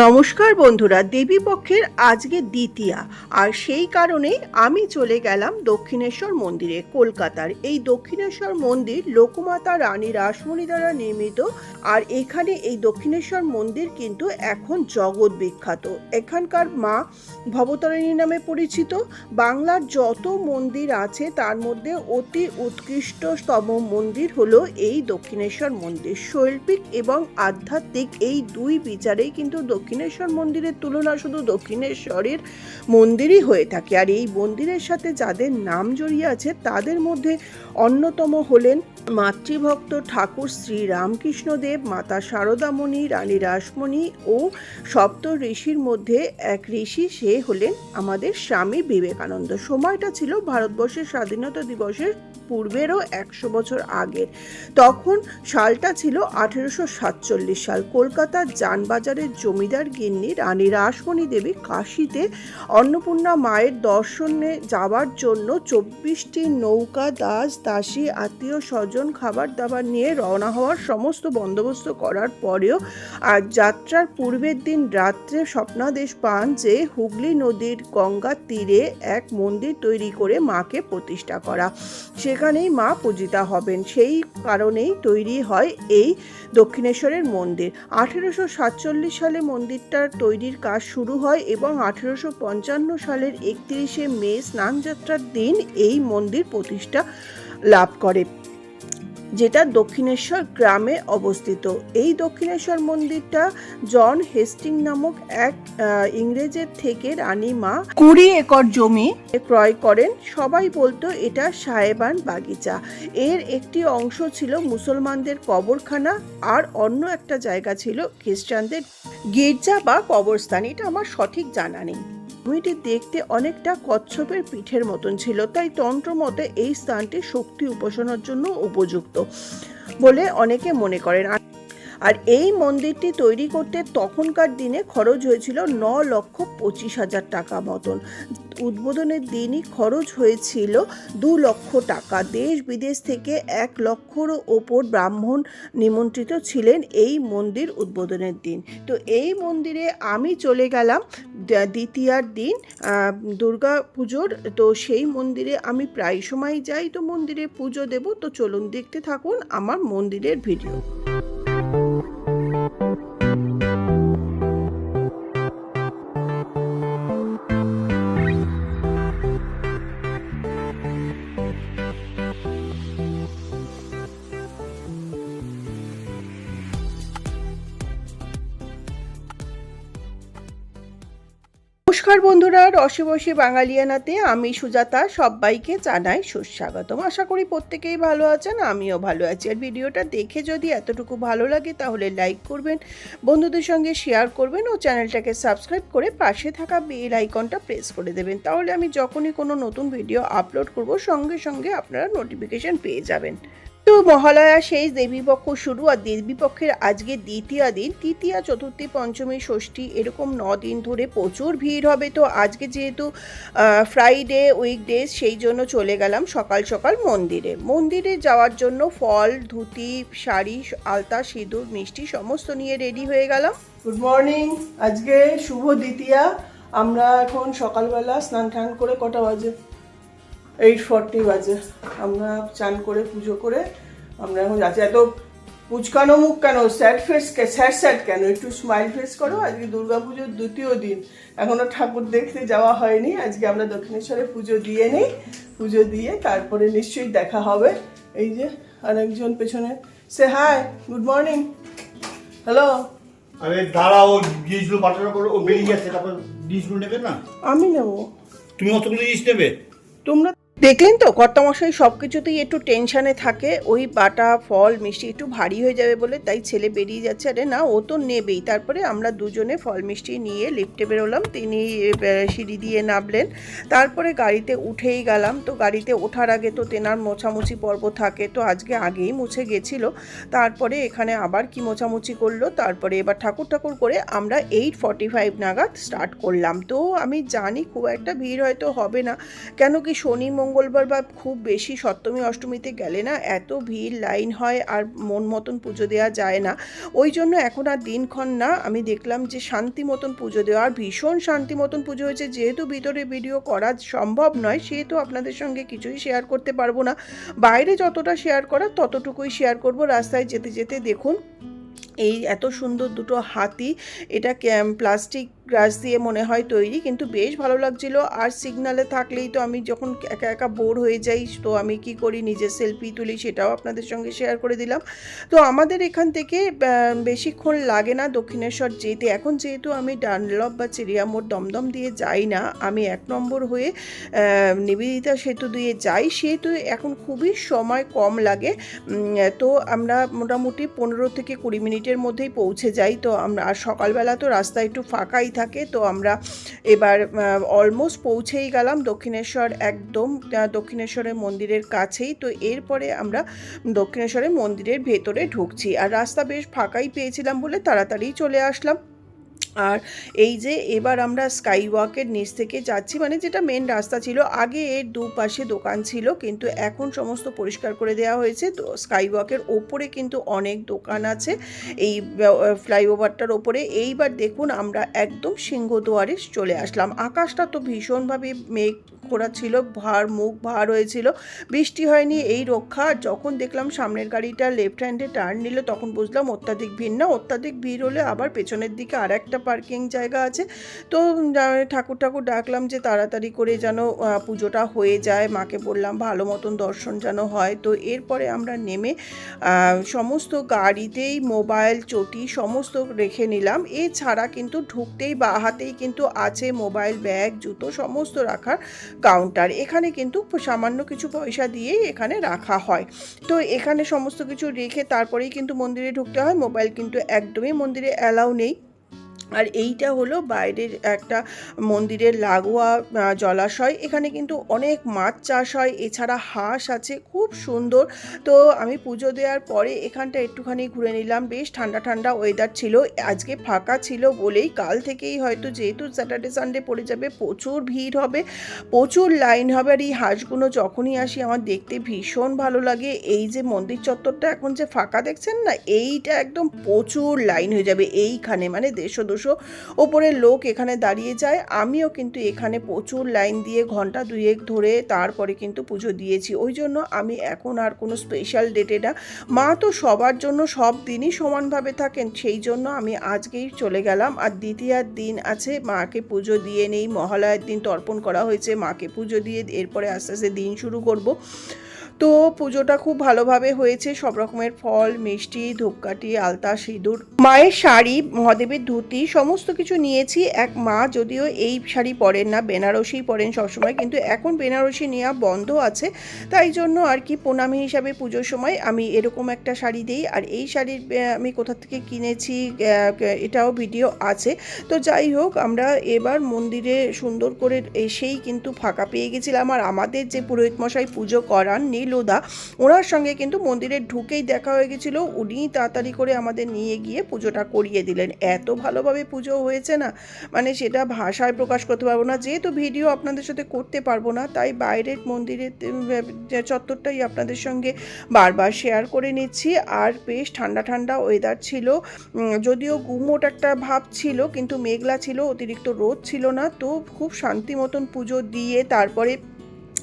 নমস্কার বন্ধুরা, দেবী পক্ষের আজকে দ্বিতীয়া। আর সেই কারণেই আমি চলে গেলাম দক্ষিণেশ্বর মন্দিরে, কলকাতার। এই দক্ষিণেশ্বর মন্দির লোকমাতা রানী রাসমণি দ্বারা নির্মিত। আর এখানে এই দক্ষিণেশ্বর মন্দির কিন্তু এখন জগৎ বিখ্যাত। এখানকার মা ভবতারিণী নামে পরিচিত। বাংলার যত মন্দির আছে, তার মধ্যে অতি উৎকৃষ্টতম মন্দির হলো এই দক্ষিণেশ্বর মন্দির। শৈল্পিক এবং আধ্যাত্মিক এই দুই বিচারেই কিন্তু দক্ষিণেশ্বর মন্দিরের তুলনা শুধু দক্ষিণেশ্বরের মন্দিরই হয়ে থাকে। আর এই মন্দিরের সাথে যাদের নাম জড়িয়ে আছে, তাদের মধ্যে অন্যতম হলেন মাতৃভক্ত ঠাকুর শ্রী রামকৃষ্ণদেব, মাতা শারদামণি রানী রাসমণি ও সপ্ত ঋষির মধ্যে এক ঋষি, সে হলেন আমাদের স্বামী বিবেকানন্দ। সময়টা ছিল ভারতবর্ষের স্বাধীনতা দিবসের পূর্বেরও একশো বছর আগের। তখন সালটা ছিল আঠেরোশো সাতচল্লিশ সাল। কলকাতার যানবাজারের জমিদার গিন্নি রানী রাসমণি দেবী কাশিতে অন্নপূর্ণা মায়ের দর্শনে যাওয়ার জন্য চব্বিশটি নৌকা, দাস, দাসী, আত্মীয় স্বজন খাবার দাবার নিয়ে রওনা হওয়ার সমস্ত বন্দোবস্ত করার পরেও আর যাত্রার পূর্বের দিন রাত্রে স্বপ্নাদেশ পান যে হুগলি নদীর গঙ্গার তীরে এক মন্দির তৈরি করে মাকে প্রতিষ্ঠা করা। সেখানেই মা পূজিতা হবেন, সেই কারণেই তৈরি হয় এই দক্ষিণেশ্বরের মন্দির। আঠেরোশো সাতচল্লিশ সালে মন্দিরটার তৈরির কাজ শুরু হয় এবং আঠেরোশো পঞ্চান্ন সালের একত্রিশে মে স্নানযাত্রার দিন এই মন্দির প্রতিষ্ঠা লাভ করে। যেটা দক্ষিণেশ্বর গ্রামে অবস্থিত। এই দক্ষিণেশ্বর মন্দিরটা জন হেস্টিং নামক এক ইংরেজের থেকে রানী মা কুড়ি একর জমি ক্রয় করেন। সবাই বলতো এটা সাহেবান বাগিচা। এর একটি অংশ ছিল মুসলমানদের কবরখানা, আর অন্য একটা জায়গা ছিল খ্রিস্টানদের গির্জা বা কবরস্থান। এটা আমার সঠিক জানা নেই। ভূমিটি দেখতে অনেকটা কচ্ছপের পিঠের মতন ছিল, তাই তন্ত্র মতে এই স্থানটি শক্তি উপাসনার জন্য উপযুক্ত বলে অনেকে মনে করেন। আর- এই মন্দিরটি তৈরি করতে তখনকার দিনে খরচ হয়েছিল ন লক্ষ পঁচিশ হাজার টাকা মতন। উদ্বোধনের দিনই খরচ হয়েছিল দু লক্ষ টাকা। দেশ বিদেশ থেকে এক লক্ষরও ওপর ব্রাহ্মণ নিমন্ত্রিত ছিলেন এই মন্দির উদ্বোধনের দিন। তো এই মন্দিরে আমি চলে গেলাম দ্বিতীয়ার দিন দুর্গা পুজোর। তো সেই মন্দিরে আমি প্রায় সময় যাই, তো মন্দিরে পুজো দেব। তো চলুন দেখতে থাকুন আমার মন্দিরের ভিডিও। রসে বসে বাঙালিয়ানাতে আমি সুজাতা সবাইকে জানাই সুস্বাগতম। আশা করি প্রত্যেকেই ভালো আছেন, আমিও ভালো আছি। আর ভিডিওটা দেখে যদি এতটুকু ভালো লাগে তাহলে লাইক করবেন, বন্ধুদের সঙ্গে শেয়ার করবেন ও চ্যানেলটাকে সাবস্ক্রাইব করে পাশে থাকা বেল আইকনটা প্রেস করে দেবেন। তাহলে আমি যখনই কোনো নতুন ভিডিও আপলোড করব, সঙ্গে সঙ্গে আপনারা নোটিফিকেশন পেয়ে যাবেন। তো মহালয়া শেষ দেবীপক্ষ শুরু আর দেবীপক্ষের আজকে দ্বিতীয় দিন, তৃতীয়া, চতুর্থী, পঞ্চমী, ষষ্ঠী, এরকম ন দিন ধরে প্রচুর ভিড় হবে। তো আজকে যেহেতু ফ্রাইডে উইকডেজ সেই জন্য চলে গেলাম সকাল সকাল মন্দিরে। মন্দিরে যাওয়ার জন্য ফল, ধুতি, শাড়ি, আলতা, সিঁদুর, মিষ্টি সমস্ত নিয়ে রেডি হয়ে গেলাম। গুড মর্নিং আজকে শুভ দ্বিতীয়া। আমরা এখন সকালবেলা স্নান টান করে কটা বাজে? এইট ফর্টি বাজে। আমরা চান করে পুজো করে আমরা এখন যাচ্ছি। এত পুচকানো মুখ কেন? স্যাড ফেস স্যাড স্যাড কেন? একটু স্মাইল ফেস করো। আজকে দুর্গা পুজোর দ্বিতীয় দিন। এখনও ঠাকুর দেখতে যাওয়া হয়নি। আজকে আমরা দক্ষিণেশ্বরে পুজো দিয়ে নিই। পুজো দিয়ে তারপরে নিশ্চয়ই দেখা হবে। এই যে আরেকজন পেছনে। সে হাই গুড মর্নিং হ্যালো আরে দাঁড়া ও জিনিসগুলো পাঠানো করো ও বেরিয়ে যাচ্ছে তারপর জিনিসগুলো নেবে না? আমি নেব। তুমি অতগুলো জিনিস নেবে? তোমরা দেখলেন তো, কর্তামশাই সব কিছুতেই একটু টেনশানে থাকে, ওই বাটা, ফল, মিষ্টি একটু ভারী হয়ে যাবে বলে তাই ছেলে বেরিয়ে যাচ্ছে। আরে না, ও তো নেবেই। তারপরে আমরা দুজনে ফল, মিষ্টি নিয়ে লিফটে বেরোলাম, তিনি সিঁড়ি দিয়ে নামলেন। তারপরে গাড়িতে উঠেই গেলাম। তো গাড়িতে ওঠার আগে তো তেনার মোছামুছি পর্ব থাকে, তো আজকে আগেই মুছে গেছিল। তারপরে এখানে আবার কি মোছামুছি করল? তারপরে এবার ঠাকুর ঠাকুর করে আমরা এইট ফর্টি ফাইভ নাগাদ স্টার্ট করলাম। তো আমি জানি খুব একটা ভিড় হয়তো হবে না। কেন কি শনি, মঙ্গল মঙ্গলবার বা খুব বেশি সপ্তমী, অষ্টমীতে গেলে না এত ভিড়, লাইন হয় আর মন মতন পুজো দেওয়া যায় না। ওই জন্য এখন আর দিনক্ষণ না, আমি দেখলাম যে শান্তি মতন পুজো দেওয়া, আর ভীষণ শান্তি মতন পুজো হয়েছে। যেহেতু ভিতরে ভিডিও করা সম্ভব নয়, সেহেতু আপনাদের সঙ্গে কিছুই শেয়ার করতে পারব না। বাইরে যতটা শেয়ার করা ততটুকুই শেয়ার করব। রাস্তায় যেতে যেতে দেখুন এই এত সুন্দর দুটো হাতি, এটা প্লাস্টিক গ্রাস দিয়ে মনে হয় তৈরি, কিন্তু বেশ ভালো লাগছিল। আর সিগনালে থাকলেই তো আমি যখন একা একা বোর হয়ে যাই, তো আমি কি করি, নিজের সেলফি তুলি, সেটাও আপনাদের সঙ্গে শেয়ার করে দিলাম। তো আমাদের এখান থেকে বেশিক্ষণ লাগে না দক্ষিণেশ্বর যেতে। এখন যেহেতু আমি ডানলপ বা চিড়িয়ামোড় দমদম দিয়ে যাই না, আমি এক নম্বর হয়ে নিবেদিতা সেতু দিয়ে যাই। সেহেতু এখন খুবই সময় কম লাগে। তো আমরা মোটামুটি পনেরো থেকে কুড়ি মিনিটের মধ্যেই পৌঁছে যাই। তো আমরা, আর সকালবেলা তো রাস্তা একটু ফাঁকাই থাকে, তো আমরা এবার অলমোস্ট পৌঁছেই গেলাম দক্ষিণেশ্বর একদম দক্ষিণেশ্বরের মন্দিরের কাছেই। তো এরপরে আমরা দক্ষিণেশ্বরের মন্দিরের ভেতরে ঢুকছি। আর রাস্তা বেশ ফাঁকাই পেয়েছিলাম বলে তাড়াতাড়ি চলে আসলাম। আর এই যে এবার আমরা স্কাই ওয়াকের নিচ থেকে যাচ্ছি মানে যেটা মেন রাস্তা ছিল, আগে এর দুপাশে দোকান ছিল, কিন্তু এখন সমস্ত পরিষ্কার করে দেওয়া হয়েছে। তো স্কাই ওয়াকের ওপরে কিন্তু অনেক দোকান আছে, এই ফ্লাইওভারটার ওপরে। এইবার দেখুন আমরা একদম সিংহদুয়ারে চলে আসলাম। আকাশটা তো ভীষণভাবে মেঘ করা ছিল, ভার মুখ ভার হয়েছিল। বৃষ্টি হয়নি, এই রক্ষা। যখন দেখলাম সামনের গাড়িটা লেফট হ্যান্ডে টার্ন নিল, তখন বুঝলাম অত্যাধিক ভিড় না। অত্যাধিক ভিড় হলে আবার পেছনের দিকে আর একটা পার্কিং জায়গা আছে। তো ঠাকুর ঠাকুর ডাকলাম যে তাড়াতাড়ি করে যেন পুজোটা হয়ে যায়। মাকে বললাম ভালো মতন দর্শন যেন হয়। তো এরপরে আমরা নেমে সমস্ত গাড়িতেই মোবাইল চটি সমস্ত রেখে নিলাম। এছাড়া কিন্তু ঢুকতেই বা হাতেই কিন্তু আছে মোবাইল ব্যাগ জুতো সমস্ত রাখার কাউন্টার এখানে কিন্তু সামান্য কিছু পয়সা দিয়েই এখানে রাখা হয়। তো এখানে সমস্ত কিছু রেখে তারপরেই কিন্তু মন্দিরে ঢুকতে হয়। মোবাইল কিন্তু একদমই মন্দিরে অ্যালাউ নেই। আর এইটা হলো বাইরের একটা মন্দিরের লাগোয়া জলাশয়। এখানে কিন্তু অনেক মাছ চাষ হয়, এছাড়া হাঁস আছে, খুব সুন্দর। তো আমি পুজো দেওয়ার পরে এখানটা একটুখানি ঘুরে নিলাম। বেশ ঠান্ডা ঠান্ডা ওয়েদার ছিল, আজকে ফাঁকা ছিল বলেই কাল থেকেই হয়তো যেহেতু স্যাটারডে সানডে পড়ে যাবে, প্রচুর ভিড় হবে, প্রচুর লাইন হবে। আর এই হাঁসগুলো যখনই আসি, আমার দেখতে ভীষণ ভালো লাগে। এই যে মন্দির চত্বরটা এখন যে ফাঁকা দেখছেন না, এইটা একদম প্রচুর লাইন হয়ে যাবে। এইখানে মানে দেড়শো ওপরের লোক এখানে দাঁড়িয়ে যায়। আমিও কিন্তু এখানে প্রচুর লাইন দিয়ে ঘণ্টা দুয়েক ধরে তারপরে কিন্তু পুজো দিয়েছি। ওই জন্য আমি এখন আর কোনো স্পেশাল ডেটে না। মা তো সবার জন্য সব দিনই সমানভাবে থাকেন, সেই জন্য আমি আজকেই চলে গেলাম। আর দ্বিতীয়ার দিন আছে, মাকে পুজো দিয়ে নেই। মহালয়ার দিন তর্পণ করা হয়েছে, মাকে পুজো দিয়ে এরপরে আস্তে আস্তে দিন শুরু করব। তো পুজোটা খুব ভালোভাবে হয়েছে, সব রকমের ফল, মিষ্টি, ধূপকাঠি, আলতা, সিঁদুর, মায়ের শাড়ি, মহাদেবের ধুতি, সমস্ত কিছু নিয়েছি। এক মা যদিও এই শাড়ি পরেন না, বেনারসি পরেন সবসময়, কিন্তু এখন বেনারসি নেওয়া বন্ধ আছে। তাই জন্য আর কি প্রণামী হিসাবে পুজোর সময় আমি এরকম একটা শাড়ি দিই। আর এই শাড়ির আমি কোথা থেকে কিনেছি এটাও ভিডিও আছে। তো যাই হোক, আমরা এবার মন্দিরে সুন্দর করে এসেই কিন্তু ফাঁকা পেয়ে গেছিলাম। আর আমাদের যে পুরোহিত মশাই পুজো করান নীলুদা ওনার সঙ্গে কিন্তু মন্দিরে ঢুকেই দেখা হয়ে গেছিল। উনি তাড়াতাড়ি করে আমাদের নিয়ে গিয়ে পুজোটা করিয়ে দিলেন। এত ভালোভাবে পুজো হয়েছে না? মানে সেটা ভাষায় প্রকাশ করতে পারব না। যেহেতু ভিডিও আপনাদের সাথে করতে পারব না, তাই বাইরের মন্দিরের চত্বরটাই আপনাদের সঙ্গে বারবার শেয়ার করে নিচ্ছি। আর বেশ ঠান্ডা ঠান্ডা ওয়েদার ছিল। যদিও গুমোট একটা ভাব ছিল, কিন্তু মেঘলা ছিল, অতিরিক্ত রোদ ছিল না। তো খুব শান্তি মতন পুজো দিয়ে তারপরে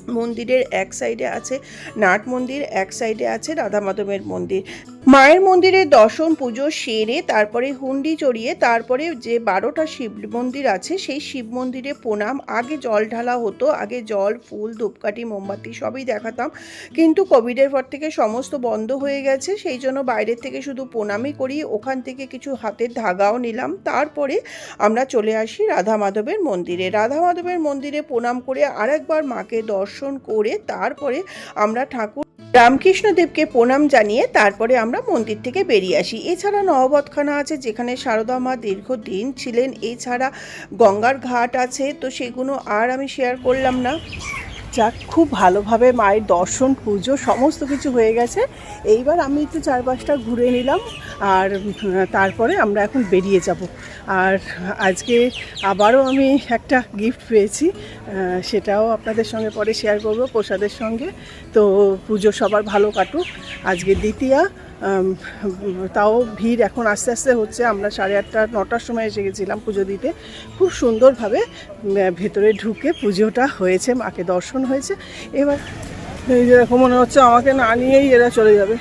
মন্দিরের এক সাইডে আছে নাট মন্দির, এক সাইডে আছে রাধা মাধবের মন্দির। মায়ের মন্দিরে দর্শন, পুজো, সেরে, তারপরে হুন্ডি চড়িয়ে, তারপরে যে বারোটা শিব মন্দির আছে, সেই শিব মন্দিরে প্রণাম। আগে জল ঢালা হতো, আগে জল, ফুল, ধূপকাঠি, মোমবাতি সবই দেখাতাম। কিন্তু কোভিডের পর থেকে সমস্ত বন্ধ হয়ে গেছে, সেই জন্য বাইরের থেকে শুধু প্রণামই করি। ওখান থেকে কিছু হাতের ধাগাও নিলাম। তারপরে আমরা চলে আসি রাধা মাধবের মন্দিরে। রাধা মাধবের মন্দিরে প্রণাম করে আরেকবার মাকে দর্শন করে তারপরে আমরা ঠাকুর রামকৃষ্ণদেবকে প্রণাম জানিয়ে তারপরে আমরা মন্দির থেকে বেরিয়ে আসি। এছাড়া নহবতখানা আছে, যেখানে সারদা মা দীর্ঘদিন ছিলেন। এছাড়া গঙ্গার ঘাট আছে, তো সেগুলো আর আমি শেয়ার করলাম না। যাক খুব ভালোভাবে মায়ের দর্শন, পুজো, সমস্ত কিছু হয়ে গেছে। এইবার আমি একটু চারপাশটা ঘুরে নিলাম আর তারপরে আমরা এখন বেরিয়ে যাব। আর আজকে আবারও আমি একটা গিফট পেয়েছি সেটাও আপনাদের সঙ্গে পরে শেয়ার করব প্রসাদের সঙ্গে। তো পুজো সবার ভালো কাটুক। আজকে দ্বিতীয়া তাও ভিড় এখন আস্তে আস্তে হচ্ছে। আমরা সাড়ে আটটা, নটার সময় এসে গেছিলাম পুজো দিতে। খুব সুন্দরভাবে ভেতরে ঢুকে পুজোটা হয়েছে, মাকে দর্শন হয়েছে। এবার এই যে দেখো, মনে হচ্ছে আমাকে না নিয়েই এরা চলে যাবে।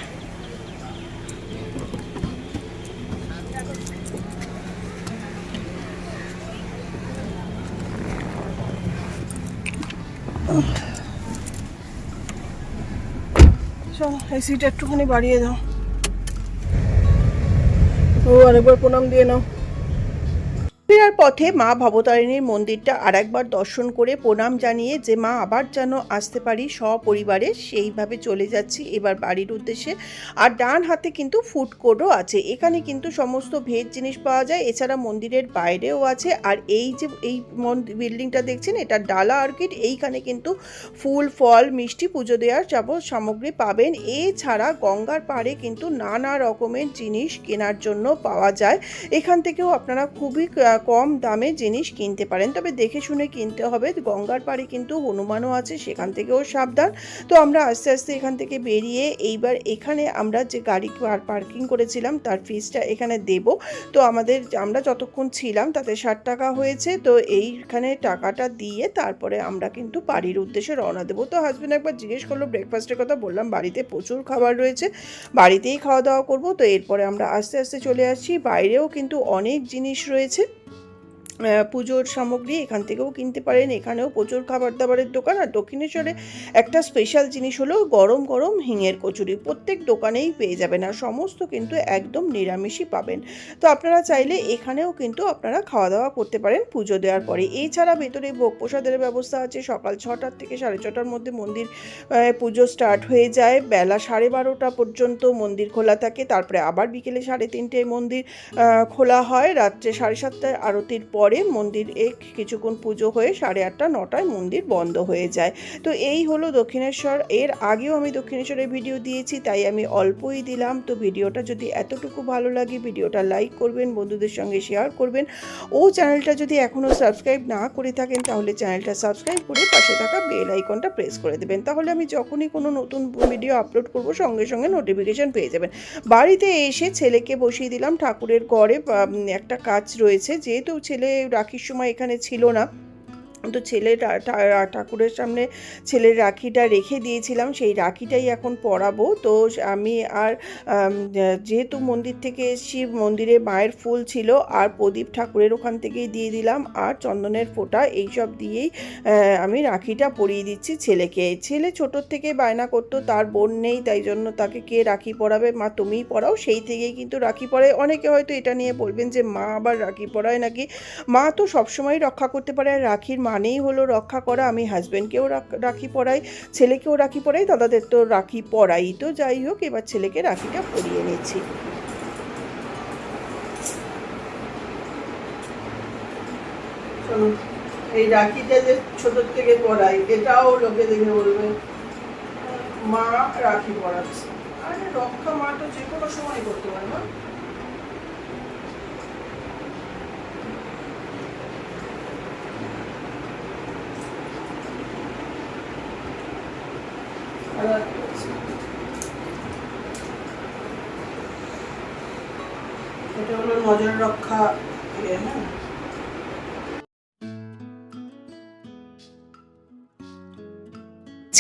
চলো, এই সিট একটুখানি বাড়িয়ে দাও। ও আরেকবার প্রণাম দিয়ে নাও ফেরার পথে মা ভবতারিণীর মন্দিরটা আরেকবার দর্শন করে প্রণাম জানিয়ে যে মা আবার যেন আসতে পারি সপরিবারে, সেইভাবে চলে যাচ্ছি। এবার বাড়ির উদ্দেশ্যে আর ডান হাতে কিন্তু ফুড কোর্টও আছে। এখানে কিন্তু সমস্ত ভেজ জিনিস পাওয়া যায়, এছাড়া মন্দিরের বাইরেও আছে। আর এই যে, এই বিল্ডিংটা দেখছেন, এটা ডালা আর্কিড এইখানে কিন্তু ফুল, ফল, মিষ্টি পুজো দেওয়ার যাব সামগ্রী পাবেন। এছাড়া গঙ্গার পাড়ে কিন্তু নানা রকমের জিনিস কেনার জন্য পাওয়া যায়। এখান থেকেও আপনারা খুবই কম দামে জিনিস কিনতে পারেন। তবে দেখে শুনে কিনতে হবে। গঙ্গার পাড়ে কিন্তু হনুমানও আছে, সেখান থেকেও সাবধান। তো আমরা আস্তে আস্তে এখান থেকে বেরিয়ে এইবার এখানে আমরা যে গাড়ি পার্কিং করেছিলাম, তার ফিসটা এখানে দেব। তো আমাদের আমরা যতক্ষণ ছিলাম, তাতে ষাট টাকা হয়েছে। তো এইখানে টাকাটা দিয়ে তারপরে আমরা কিন্তু বাড়ির উদ্দেশ্যে রওনা দেবো। তো হাজব্যান্ড একবার জিজ্ঞেস করল ব্রেকফাস্টের কথা বললাম, বাড়িতে প্রচুর খাবার রয়েছে। বাড়িতেই খাওয়া দাওয়া করব। তো এরপরে আমরা আস্তে আস্তে চলে আসছি। বাইরেও কিন্তু অনেক জিনিস রয়েছে। পুজোর সামগ্রী এখান থেকেও কিনতে পারেন। এখানেও প্রচুর খাবার দাবারের দোকান। আর দক্ষিণেশ্বরে একটা স্পেশাল জিনিস হলো গরম গরম হিঙের কচুরি। প্রত্যেক দোকানেই পেয়ে যাবেন আর সমস্ত কিন্তু একদম নিরামিষই পাবেন। তো আপনারা চাইলে এখানেও কিন্তু আপনারা খাওয়া দাওয়া করতে পারেন পুজো দেওয়ার পরে। এছাড়া ভেতরে ভোগ প্রসাদের ব্যবস্থা আছে। সকাল ছটার থেকে সাড়ে ছটার মধ্যে মন্দির পুজো স্টার্ট হয়ে যায়। বেলা সাড়ে বারোটা পর্যন্ত মন্দির খোলা থাকে। তারপরে আবার বিকেলে সাড়ে তিনটে মন্দির খোলা হয়। রাত্রে সাড়ে সাতটায় আরতির পরে মন্দির এক কিছুক্ষণ পুজো হয়ে সাড়ে আটটা, নটায় মন্দির বন্ধ হয়ে যায়। তো এই হলো দক্ষিণেশ্বর। এর আগেও আমি দক্ষিণেশ্বরের ভিডিও দিয়েছি, তাই আমি অল্পই দিলাম। তো ভিডিওটা যদি এতটুকু ভালো লাগে ভিডিওটা লাইক করবেন, বন্ধুদের সঙ্গে শেয়ার করবেন। ও চ্যানেলটা যদি এখনও সাবস্ক্রাইব না করে থাকেন, তাহলে চ্যানেলটা সাবস্ক্রাইব করে পাশে থাকা বেল আইকনটা প্রেস করে দেবেন। তাহলে আমি যখনই কোনো নতুন ভিডিও আপলোড করব, সঙ্গে সঙ্গে নোটিফিকেশন পেয়ে যাবেন। বাড়িতে এসে ছেলেকে বসিয়ে দিলাম। ঠাকুরের ঘরে একটা কাজ রয়েছে। যেহেতু ছেলে রাখির সময় এখানে ছিল না। তো ছেলে ঠাকুরের সামনে ছেলের রাখিটা রেখে দিয়েছিলাম, সেই রাখিটাই এখন পরাবো। তো আমি আর যেহেতু মন্দির থেকে এসেছি, মন্দিরে মায়ের ফুল ছিল, আর প্রদীপ ঠাকুরের ওখান থেকেই দিয়ে দিলাম, আর চন্দনের ফোঁটা এইসব দিয়েই আমি রাখিটা পরিয়ে দিচ্ছি ছেলেকে। ছেলে ছোটোর থেকে বায়না করতো, তার বোন নেই, তাই জন্য তাকে কে রাখি পরাবে? মা তুমিই পরাও, সেই থেকেই কিন্তু রাখি পরায়। অনেকে হয়তো এটা নিয়ে বলবেন যে, মা আবার রাখি পরায় নাকি? মা তো সবসময় রক্ষা করতে পারে, আর রাখির মানেই হলো রক্ষা করা। আমি হাজব্যান্ডকেও রাখি পরাই, ছেলেকেও রাখি পরাই, দাদাদের তো রাখি পরাই। তো যাই হোক, এবার ছেলেকে রাখিটা পরিয়ে নিচ্ছি। এই রাখিটা যে ছোট থেকে পড়াই এটাও লোকে দেখে বলবে, মা রাখি পড়াচ্ছে আরে রক্ষা মা তো যে কোনো সময় করতে পারে না এটা হলো নজর রক্ষা ইয়ে হ্যাঁ?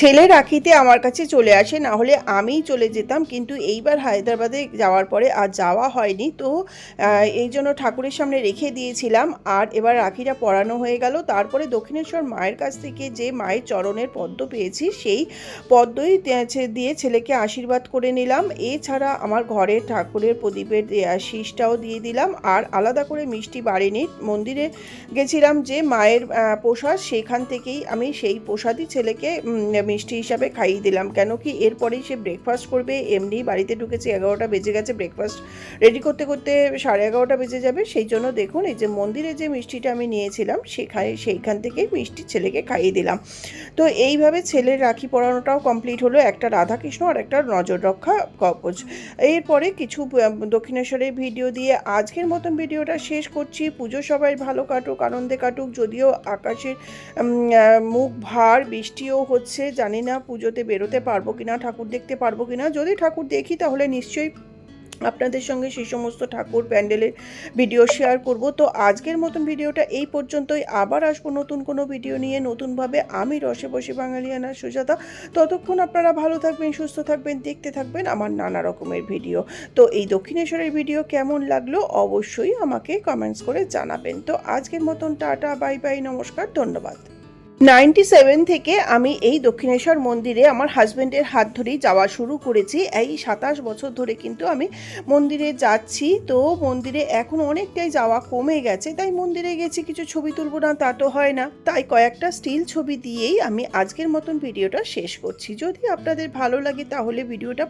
ছেলে রাখিতে আমার কাছে চলে আসে না হলে আমিই চলে যেতাম। কিন্তু এইবার হায়দ্রাবাদে যাওয়ার পরে আর যাওয়া হয়নি। তো এই জন্য ঠাকুরের সামনে রেখে দিয়েছিলাম। আর এবার রাখিটা পরানো হয়ে গেল। তারপরে দক্ষিণেশ্বর মায়ের কাছ থেকে যে মায়ের চরণের পদ্ম পেয়েছি, সেই পদ্মই দিয়ে ছেলেকে আশীর্বাদ করে নিলাম। এছাড়া আমার ঘরে ঠাকুরের প্রদীপের শীষটাও দিয়ে দিলাম। আর আলাদা করে মিষ্টি বাড়িনি। মন্দিরে গেছিলাম যে মায়ের প্রসাদ সেখান থেকেই আমি সেই প্রসাদই ছেলেকে মিষ্টি হিসাবে খাইয়ে দিলাম। কেন কি এরপরেই সে ব্রেকফাস্ট করবে, এমনি বাড়িতে ঢুকেছে এগারোটা বেজে গেছে ব্রেকফাস্ট রেডি করতে করতে সাড়ে এগারোটা বেজে যাবে। সেই জন্য দেখুন, এই যে মন্দিরে যে মিষ্টিটা আমি নিয়েছিলাম, সেখানে, সেইখান থেকেই মিষ্টি ছেলেকে খাইয়ে দিলাম। তো এইভাবে ছেলের রাখি পরানোটাও কমপ্লিট হলো। একটা রাধাকৃষ্ণ আর একটা নজর রক্ষা কবচ। এরপরে কিছু দক্ষিণেশ্বরের ভিডিও দিয়ে আজকের মতন ভিডিওটা শেষ করছি। পুজো সবাই ভালো কাটুক, আনন্দে কাটুক। যদিও আকাশের মুখ ভার, বৃষ্টিও হচ্ছে। জানি না পুজোতে বেরোতে পারব কি না ঠাকুর দেখতে পারব কি না যদি ঠাকুর দেখি তাহলে নিশ্চয়ই আপনাদের সঙ্গে সেই সমস্ত ঠাকুর প্যান্ডেলের ভিডিও শেয়ার করব। তো আজকের মতন ভিডিওটা এই পর্যন্তই। আবার আসব নতুন কোনো ভিডিও নিয়ে নতুনভাবে। আমি রসে বসে বাঙালিয়ানা সুজাতা। ততক্ষণ আপনারা ভালো থাকবেন, সুস্থ থাকবেন, দেখতে থাকবেন আমার নানা রকমের ভিডিও। তো এই দক্ষিণেশ্বরের ভিডিও কেমন লাগল অবশ্যই আমাকে কমেন্টস করে জানাবেন। তো আজকের মতন টাটা বাই বাই নমস্কার, ধন্যবাদ। নাইনটি সেভেন থেকে আমি এই দক্ষিণেশ্বর মন্দিরে আমার হাজব্যান্ডের হাত ধরেই যাওয়া শুরু করেছি। এই সাতাশ বছর ধরে কিন্তু আমি মন্দিরে যাচ্ছি। তো মন্দিরে এখন অনেকটাই যাওয়া কমে গেছে। তাই মন্দিরে গেছি, কিছু ছবি তুলবো না, তা তো হয় না। তাই কয়েকটা স্টিল ছবি দিয়েই আমি আজকের মতন ভিডিওটা শেষ করছি। যদি আপনাদের ভালো লাগে তাহলে ভিডিওটা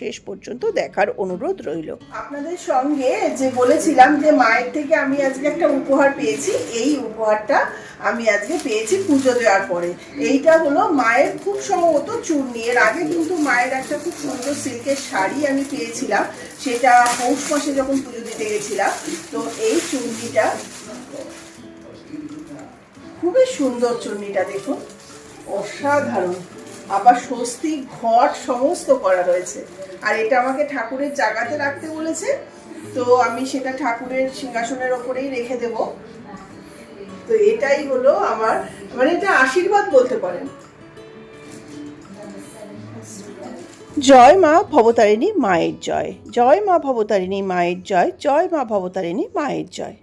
শেষ পর্যন্ত দেখার অনুরোধ রইল। আপনাদের সঙ্গে যে বলেছিলাম যে মায়ের থেকে আমি আজকে একটা উপহার পেয়েছি, এই উপহারটা আমি আজকে পেয়েছি। পুজো দেওয়ার পরে। এইটা হলো মায়ের খুব সম্ভবত চূর্ণি। এর আগে কিন্তু মায়ের একটা খুব সুন্দর সিল্কের শাড়ি আমি পেয়েছিলাম। সেটা পৌষ মাসে যখন পুজো দিতে গেছিলাম, তো এই চূর্ণিটা খুবই সুন্দর চূর্ণিটা দেখুন। অসাধারণ। আবার স্বস্তি ঘট সমস্ত করা রয়েছে। আর এটা আমাকে ঠাকুরের জায়গাতে রাখতে বলেছে, তো আমি সেটা ঠাকুরের সিংহাসনের ওপরেই রেখে দেব। তো এটাই হলো আমার মানে এটা আশীর্বাদ বলতে পারেন। জয় মা ভবতারিণী মায়ের জয়। জয় মা ভবতারিণী মায়ের জয়। জয় মা ভবতারিণী মায়ের জয়।